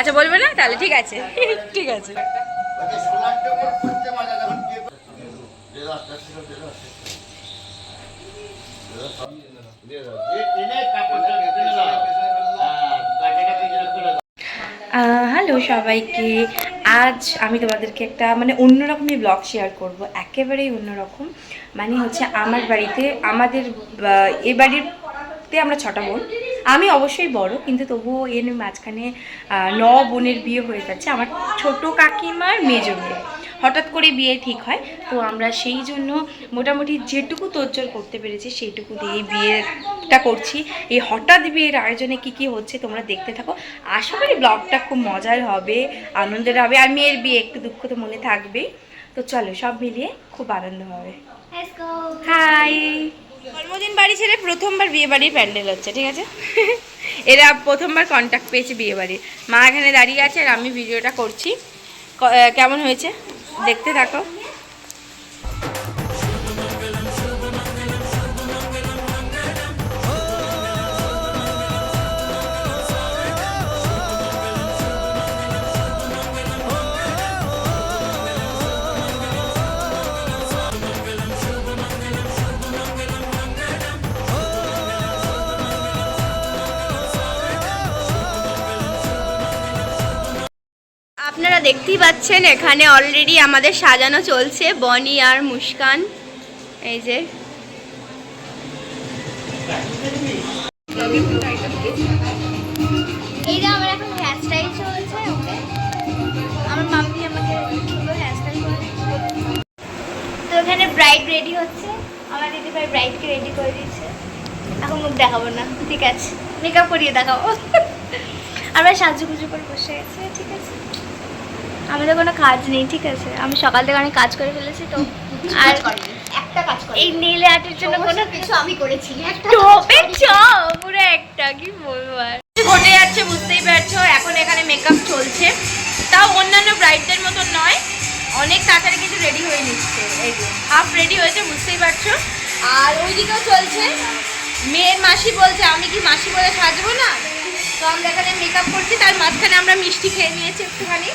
আচ্ছা বলবে না? তাহলে ঠিক আছে। ঠিক আছে। হ্যালো সবাইকে। আজ আমি তোমাদেরকে একটা মানে অন্যরকমই ব্লগ শেয়ার করব, একেবারেই অন্যরকম। মানে হচ্ছে আমার বাড়িতে, আমাদের এ বাড়িতে আমরা ছটা বোন। আমি অবশ্যই বড় কিন্তু তবুও এর মাঝখানে ন বোনের বিয়ে হয়ে যাচ্ছে আমার ছোট কাকিমার মেজো মেয়ে। হঠাৎ করে বিয়ে ঠিক হয় তো আমরা সেই জন্য মোটামুটি যেটুকু তোজ্জোর করতে পেরেছি সেইটুকু দিয়ে বিয়েটা করছি। এই হঠাৎ বিয়ের আয়োজনে কি কি হচ্ছে তোমরা দেখতে থাকো। আশা করি ব্লগটা খুব মজার হবে আনন্দের হবে আর মেয়ের বিয়ে একটু দুঃখ তো মনে থাকবেই। তো চলো সব মিলিয়ে খুব আনন্দ হবে। হাই জন্মদিন বাড়ি ছেড়ে প্রথমবার বিয়ে বাড়ির প্যান্ডেল হচ্ছে, ঠিক আছে? এরা প্রথমবার কন্ট্যাক্ট পেয়েছে বিয়ে বাড়ির মা এখানে দাঁড়িয়ে আছে আর আমি ভিডিওটা করছি। কেমন হয়েছে? দেখতে থাকো। দেখতেই পাচ্ছেন, এখানে অলরেডি আমাদের সাজানো চলছে, বনি আর মুস্কান। এই যে। আমার তো এখানে রেডি হচ্ছে, আমার দিদি ভাই ব্রাইডকে রেডি করে দিয়েছে। এখন মুখ দেখাবো না, ঠিক আছে। মেকআপ করিয়ে দেখাবো। আমরা সাজুগুজু করে বসে গেছি ঠিক আছে? আমাদের কোনো কাজ নেই ঠিক আছে? আমি সকাল থেকে অনেক কাজ করে ফেলেছি তো। আর একটা কাজ করে এই নীল আর্টের জন্য কোনো কিছু আমি করেছি একটা টোপে চ পুরো একটা কি বলব আর? ঘটে যাচ্ছে বুঝতেই পারছ এখন এখানে মেকআপ চলছে। তাও অন্যান্য ব্রাইডদের মতো নয় অনেক তাড়াতাড়ি কিন্তু রেডি হয়ে নিচ্ছে। এই যে হাফ রেডি হয়েছে বুঝতেই পারছ? আর ওইদিকেও চলছে মেয়ের মাসি বলছে আমি কি মাসি বলে সাজবো না? তো আমরা এখানে মেকআপ করছি তার মাঝখানে আমরা মিষ্টি খেয়ে নিয়েছি একটুখানি।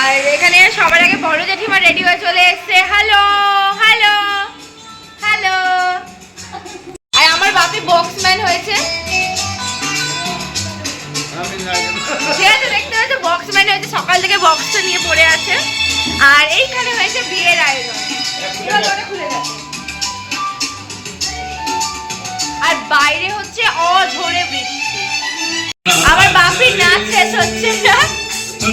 আর এখানে সবার আগে বড় জেঠিমা রেডি হয়ে চলে এসছে। হ্যালো হ্যালো হ্যালো আর আমার বাপি বক্সম্যান হয়েছে। ঠিক আছে দেখতে বক্সম্যান হয়েছে, সকাল থেকে বক্সটা নিয়ে পড়ে আছে। আর এইখানে হয়েছে বিয়ের আয়োজন। আর বাইরে হচ্ছে অঝোরে বৃষ্টি। আমার বাপির নাচ শেষ হচ্ছে না।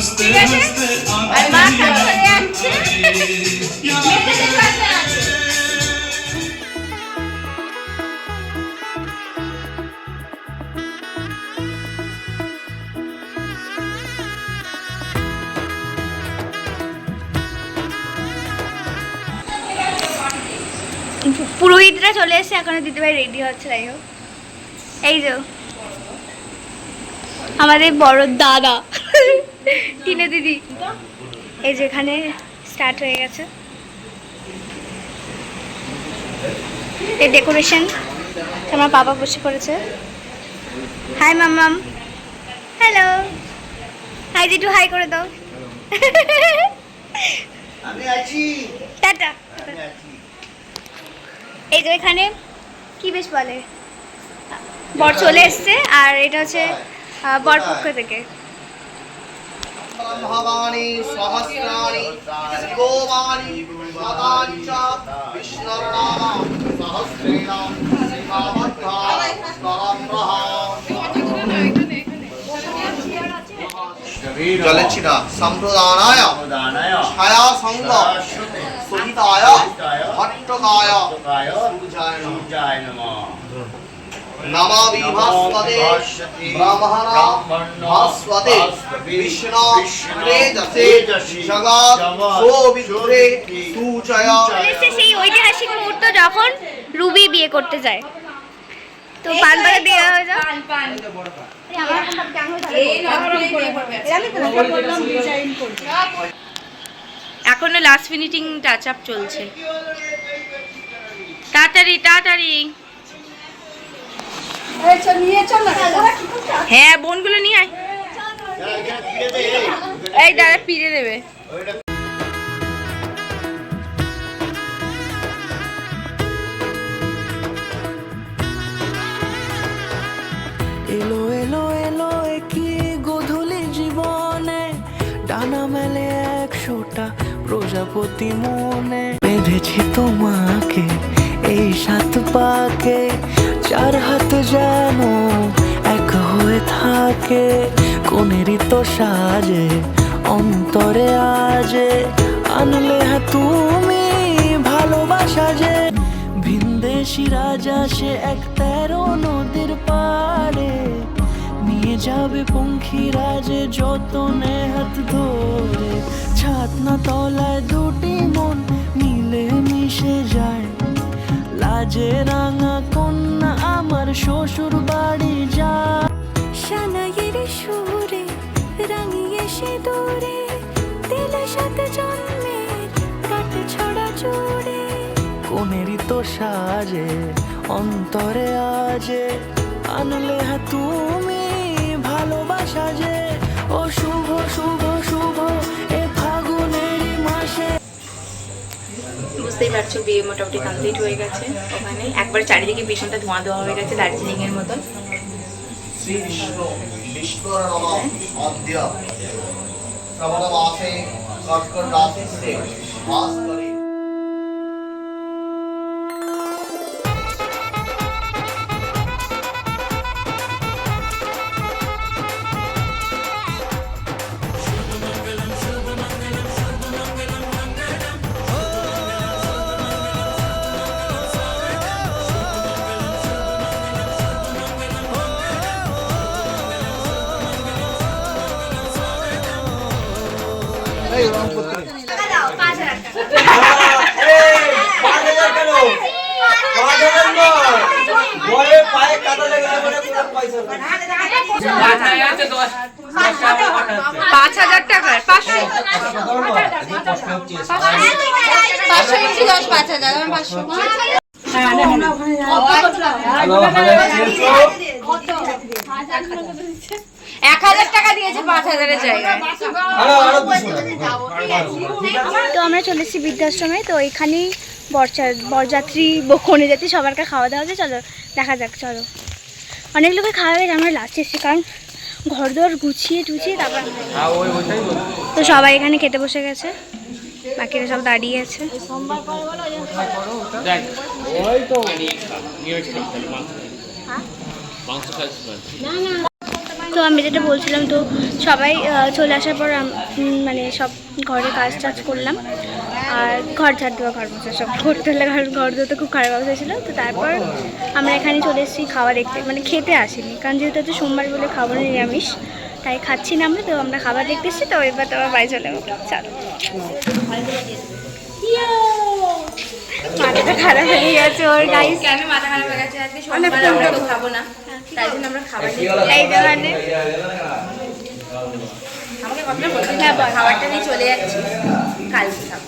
পুরোহিতরা চলে এসে এখনও দিদিভাই রেডি হচ্ছে যাই হোক। এই যে আমাদের বড় দাদা। টিনে দিদি। এই যে এখানে স্টার্ট হয়ে গেছে। এই ডেকোরেশন আমার বাবা বসে পড়েছে। হাই মাম্মাম। হ্যালো হাই জিটু হাই করে দাও। আমি আছি। টাটা। এই যে এখানে কি বেশ বলে? বর চলে এসছে আর এটা হচ্ছে বর পক্ষ থেকে। ভবানী সহস্রাণি গোবানি শতানি চ বিষ্ণুর্নাম সহস্রেণ সীমাবদ্ধা জলেছিনা সম্প্রদানায় ছায়া সঙ্গ সহিতায় ভট্টকায় সূর্যায় নমা ব্রহ্মণা ভাস্বতে বিষ্ণু তেজসে জগৎ সোবিত্রে সূচয় সেই ঐতিহাসিক মুহূর্ত যখন রুবি বিয়ে করতে যায়। তো পান দিয়ে হয়ে যাও এখনও লাস্ট ফিনিশিং টাচ আপ চলছে। তাড়াতাড়ি তাড়াতাড়ি। হ্যাঁ বোনগুলো নিয়ে আয়। এই দাদা পিড়ে দেবে। এলো এলো এলো কি গধূলি জীবনে। ডানা মেলে একশোটা প্রজাপতি মনে। বেঁধেছি তোমাকে এই সাত পাকে। চার হাত যেন এক হয়ে থাকে কোনেরই তো সাজে, অন্তরে আজে। আনলে হ্যাঁ তুমি ভালোবাসা যে ভিনদেশি রাজা সে এক তেরো নদীর পাড়ে। নিয়ে যাবে পঙ্খী রাজে যতনে হাত কোনেরই তো সাজে অন্তরে আজে। আনলে হ্যাঁ তুমি ভালোবাসা যে। ও শুভ শুভ শুভ এ ফাগুনেরই মাসে। বুঝতেই পারছ বিয়ে মোটামুটি কমপ্লিট হয়ে গেছে ওখানে। একবার চারিদিকে ভীষণটা ধোঁয়া দেওয়া হয়ে গেছে দার্জিলিং এর মতন। শ্রী বিষ্ণু নম শ্রবণ মাসে of contrasting states. পাঁচ হাজার টাকার পাঁচশো পাঁচশো ইঞ্চি দশ পাঁচ হাজার পাঁচশো। এক হাজার টাকা দিয়েছে পাঁচ হাজারের জায়গায়। তো আমরা চলে এসেছি বৃদ্ধাশ্রমে তো এখানেই বরচা বরযাত্রী বক্ষণে যাত্রী সবারকে খাওয়া দাওয়া হচ্ছে চলো দেখা যাক চলো। অনেক লোকের খাওয়া হয়ে গেছে, আমরা লাস্টে এসেছি কারণ ঘর দর গুছিয়ে টুছিয়ে তারপর তো সবাই এখানে খেতে বসে গেছে। বাকিরা সব দাঁড়িয়ে আছে। তো। আমি যেটা বলছিলাম, তো সবাই চলে আসার পর মানে সব ঘরে কাজ টাজ করলাম। আর ঘর ঝাড় দেওয়া, ঘর মোছা সব করতে হলে ঘর ঘর খুব খারাপ অবস্থা ছিল। তো তারপর আমরা এখানে চলে এসেছি খাওয়া দেখতে মানে খেতে আসিনি। কারণ যেহেতু হচ্ছে সোমবার বলে খাবার নিরামিষ, তাই খাচ্ছি না আমরা। তো আমরা খাবার দেখতে এসেছি, তো এবার তো আবার বাড়ি চলে যাব। চলো। মাথাটা খারাপ হয়ে গেছে ওর গাইস কেন মাথা খারাপ হয়ে গেছে? আজকে সোমবার আমরা তো খাব না। তাই জন্য আমরা খাবার নিয়ে আমাকে বলতে হ্যাঁ খাবারটা নিয়ে চলে যাচ্ছি। কালকে খাব।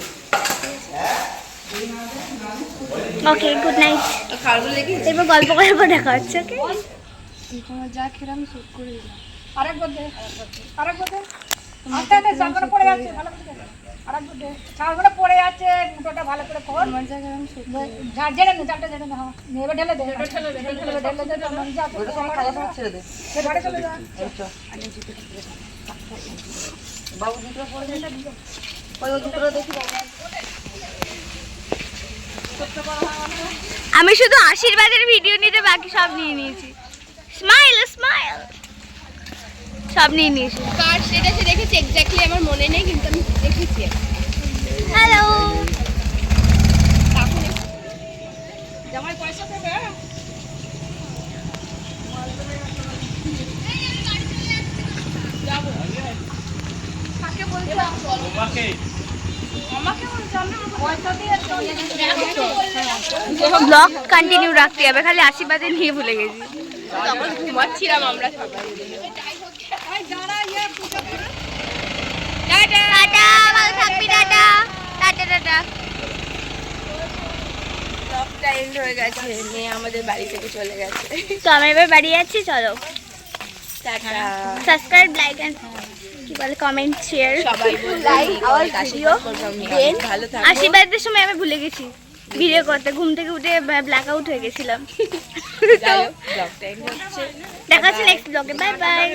ওকে গুড নাইট তো খাবারগুলো দেখি এবার গল্প পর দেখা হচ্ছে ওকে আরেকবার দে আরেকবার দে। আস্তে আস্তে চালগুলো পড়ে যাচ্ছে ভালো করে দে। আরেকবার চালগুলো পড়ে যাচ্ছে মুটোটা ভালো করে কর ঝাড় নে চালটা ঝেড়ে নে ঢেলে দে। ঢেলে দে ঢেলে দে। ঢেলে দে মন যা ওটা সময় খাওয়া দাওয়া ছেড়ে দে। সে ঘরে চলে যা। বাবু দুটো পড়ে দে ওই ওই দুটো দেখি? আমি শুধু আশীর্বাদের ভিডিও নিতে বাকি সব নিয়ে নিয়েছি। স্মাইল স্মাইল সব নিয়ে নিয়েছি কার সেটা সে দেখেছি এক্স্যাক্টলি আমার মনে নেই কিন্তু আমি দেখেছি। হ্যালো জামাই পয়সা দেবে? ব্লগ কন্টিনিউ রাখতে হবে খালি আশীর্বাদে নিয়ে ভুলে গেছি। তখন ঘুমাচ্ছিলাম আমরা সবাই। হয়ে গেছে নিয়ে আমাদের বাড়ি থেকে চলে গেছে। তো আমরা এবার বাড়ি যাচ্ছি চলো। সাবস্ক্রাইব লাইক কি বলে কমেন্ট শেয়ার সবাই লাইক আওয়ার ভিডিও আশীর্বাদের সময় আমি ভুলে গেছি। ভিডিও করতে ঘুম থেকে উঠে ব্ল্যাক আউট হয়ে গেছিলাম। দেখা হচ্ছে নেক্সট ব্লগে বাই বাই